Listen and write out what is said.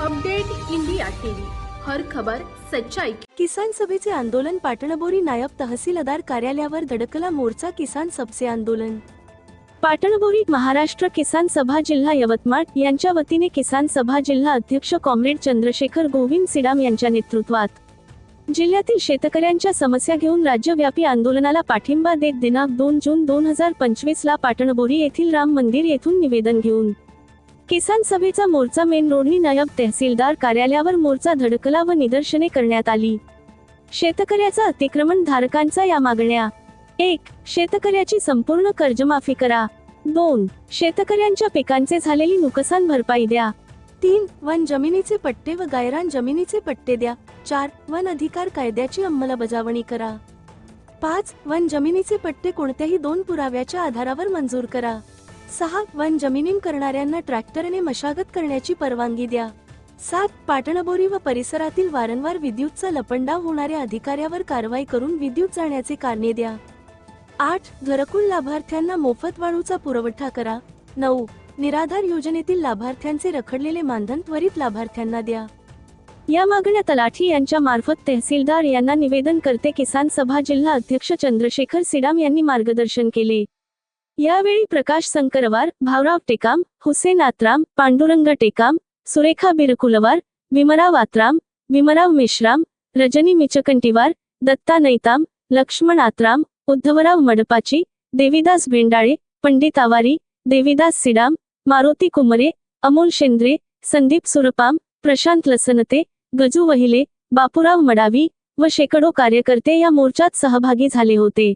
Update India TV. हर खबर सच्चाई किसान सभेचे आंदोलन पाटणबोरी नायब तहसीलदार कार्यालयावर धडकला मोर्चा किसान सबसे आंदोलन. पाटणबोरी महाराष्ट्र किसान सभा जिल्हा यवतमाळ यांच्या वतीने किसान सभा जिल्हा अध्यक्ष कॉम्रेड चंद्रशेखर गोविंद सिडाम यांच्या नेतृत्वात. जिल्ह्यातील शेतकऱ्यांच्या समस्या घेऊन राज्यव्यापी आंदोलनाला पाठिंबा देत दिनांक दोन जून दोन हजार पंचवीस ला पाटणबोरी येथील राम मंदिर येथून निवेदन घेऊन. किसान सभेचा मोर्चा मेन रोडनी नायब तहसीलदार कार्यालयावर मोर्चा धडकला व निदर्शने करण्यात आली. शेतकऱ्याचा अतिक्रमण धारकांचा या मागण्या. एक शेतकऱ्याची संपूर्ण कर्जमाफी करा. दोन शेतकऱ्यांच्या पिकांचे झालेली नुकसान भरपाई द्या. तीन वन जमिनीचे पट्टे व गायरान जमिनीचे पट्टे द्या. चार वन अधिकार कायद्याची अंमलबजावणी करा. पाच वन जमिनीचे पट्टे कोणत्याही दोन पुराव्याच्या आधारावर मंजूर करा. सहा वन जमिनीम करणाऱ्यांना ट्रॅक्टरने मशागत करण्याची परवानगी द्या. सात पाटणबोरी व परिसरातील वारंवार विद्युतचा लपंडाव होणाऱ्या अधिकाऱ्यावर कारवाई करून विद्युत जाण्याचे कारणे द्या. आठ घरकुल लाभार्थ्यांना मोफत वाळूचा पुरवठा करा. नऊ निराधार योजनेतील लाभार्थ्यांचे रखडलेले मानधन त्वरित लाभार्थ्यांना द्या. या मागण्या तलाठी यांच्या मार्फत तहसीलदार यांना निवेदन करते किसान सभा जिल्हा अध्यक्ष चंद्रशेखर सिडाम यांनी मार्गदर्शन केले. यावेळी प्रकाश संकरवार भावराव टेकाम हुसेन आत्राम पांडुरंग टेकाम सुरेखा बिरकुलवार विमराव आत्राम विमराव मेश्राम रजनी मिचकंटीवार दत्ता नैताम लक्ष्मण आत्राम उद्धवराव मडपाची देविदास भेंडाळे पंडित आवारी देविदास सिडाम मारुती कुमरे अमोल शेंद्रे संदीप सुरपाम प्रशांत लसनते गजू वहिले बापूराव मडावी व शेकडो कार्यकर्ते या मोर्चात सहभागी झाले होते.